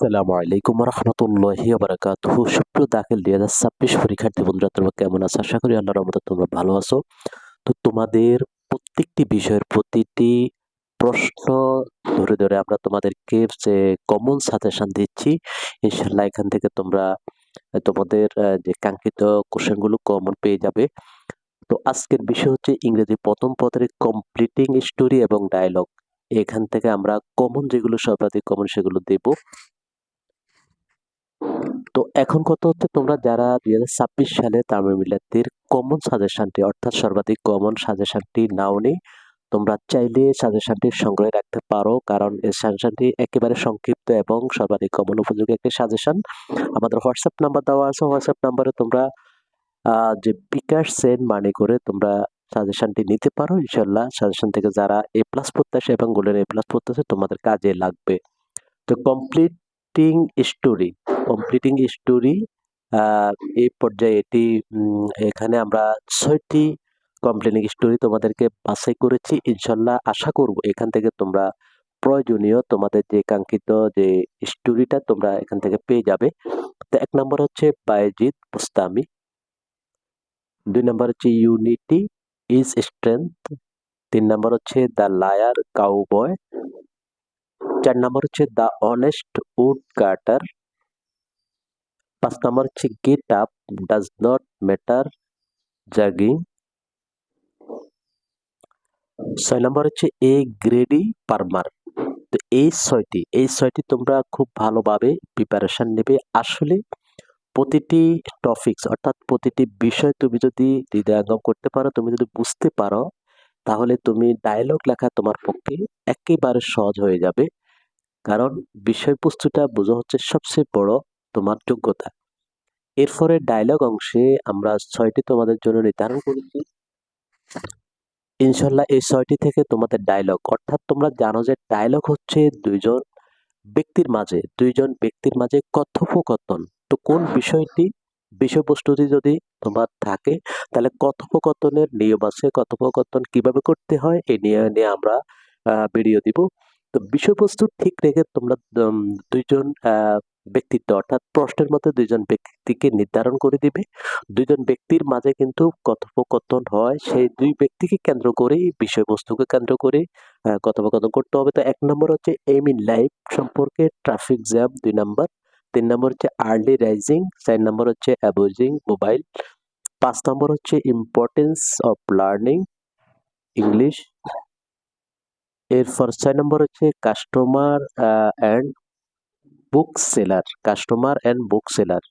আসসালামু আলাইকুম রহমতুল্লাহি বারাকাতুহ সুপ্রিয় দাখিল দুই হাজার ছাব্বিশ পরীক্ষার্থী বন্ধুরা, তোমরা কেমন আছো? আশা করি আল্লাহর রহমতে তোমরা ভালো আছো। তো তোমাদের প্রত্যেকটি বিষয়ের প্রতিটি প্রশ্ন ধরে ধরে আমরা তোমাদেরকে যে কমন সাজেশন দিচ্ছি ইনশাল্লাহ এখান থেকে তোমরা তোমাদের যে কাঙ্ক্ষিত কোশ্চেনগুলো কমন পেয়ে যাবে। তো আজকের বিষয় হচ্ছে ইংরেজি প্রথম পদের কমপ্লিটিং স্টোরি এবং ডায়লগ এখান থেকে আমরা কমন যেগুলো সর্বাধিক কমন সেগুলো দেব। তো এখন কত হচ্ছে তোমরা যারা দুই হাজার ছাব্বিশ সালে তামিল মিলাতের কমন সাজেশনটি অর্থাৎ সর্বাধিক কমন সাজেশনটি নাও নেই তোমরা চাইলে সাজেশনটি সংগ্রহে রাখতে পারো। কারণ এই সাজেশনটি একেবারে সংক্ষিপ্ত এবং সর্বাধিক কমন উপযোগী একটি সাজেশন আমাদের হোয়াটসঅ্যাপ নাম্বার দেওয়া আছে। হোয়াটসঅ্যাপ নাম্বারে তোমরা যে বিকাশ সেন্ড মানি করে তোমরা সাজেশনটি নিতে পারো। ইনশাল্লাহ সাজেশন থেকে যারা এ প্লাস প্রত্যাশী এবং গোল্ডেন এ প্লাস প্রত্যাশী, তোমাদের কাজে লাগবে। তো কমপ্লিটিং স্টোরি কমপ্লিটিং স্টোরি এই পর্যায়ে এটি এখানে আমরা ছয়টি কমপ্লিটিং স্টোরি তোমাদেরকে বাছাই করেছি। ইনশাল্লাহ আশা করব এখান থেকে তোমরা প্রয়োজনীয় তোমাদের যে কাঙ্ক্ষিত যে স্টোরিটা তোমরা এখান থেকে পেয়ে যাবে। তো এক নম্বর হচ্ছে বায়েজিদ মুস্তামি দুই নম্বর হচ্ছে ইউনিটি ইজ স্ট্রেংথ তিন নম্বর হচ্ছে দ্য লায়ার কাউবয় চার নম্বর হচ্ছে দ্য অনেস্ট উড কাটার পাঁচ নম্বর হচ্ছে get up does not matter jogging. ছয় নম্বর হচ্ছে এ গ্রেডি পারমার তো এই ছয়টি এই ছয়টি তোমরা খুব ভালোভাবে প্রিপারেশন নেবে। আসলে প্রতিটি টপিকস অর্থাৎ প্রতিটি বিষয় তুমি যদি হৃদয়ঙ্গম করতে পারো, তুমি যদি বুঝতে পারো, তাহলে তুমি ডায়লগ লেখা তোমার পক্ষে একেবারে সহজ হয়ে যাবে। কারণ বিষয়বস্তুটা বোঝা হচ্ছে সবচেয়ে বড় তোমার যোগ্যতা। এরপরে ডায়লগ অংশে আমরা ছয়টি তোমাদের জন্য নির্ধারণ করেছি। ইনশাল্লাহ এই ছয়টি থেকে তোমাদের ডায়লগ অর্থাৎ তোমরা জানো যে ডায়লগ হচ্ছে দুইজন ব্যক্তির মাঝে, দুইজন ব্যক্তির মাঝে কথোপকথন। তো কোন বিষয়টি, বিষয়বস্তুটি যদি তোমার থাকে, তাহলে কথোপকথনের নিয়ম আছে, কথোপকথন কীভাবে করতে হয় এই নিয়ে নিয়ে আমরা ভিডিও দিব। তো বিষয়বস্তু ঠিক রেখে তোমরা দুইজন ব্যক্তিত্ব অর্থাৎ প্রশ্নের মধ্যে দুইজন ব্যক্তিকে নির্ধারণ করে দিবে। দুইজন ব্যক্তির মাঝে কিন্তু কথোপকথন হয়। সেই দুই ব্যক্তিকে কেন্দ্র করেই, বিষয়বস্তুকে কেন্দ্র করে কথোপকথন করতে হবে। তো এক নম্বর হচ্ছে এম ইন লাইফ সম্পর্কে ট্রাফিক জ্যাম দুই নম্বর। তিন নম্বর হচ্ছে আর্লি রাইজিং চার নম্বর হচ্ছে অ্যাবোজিং মোবাইল পাঁচ নম্বর হচ্ছে ইম্পর্টেন্স অফ লার্নিং ইংলিশ এরপর ছয় নম্বর হচ্ছে customer and book seller customer and book seller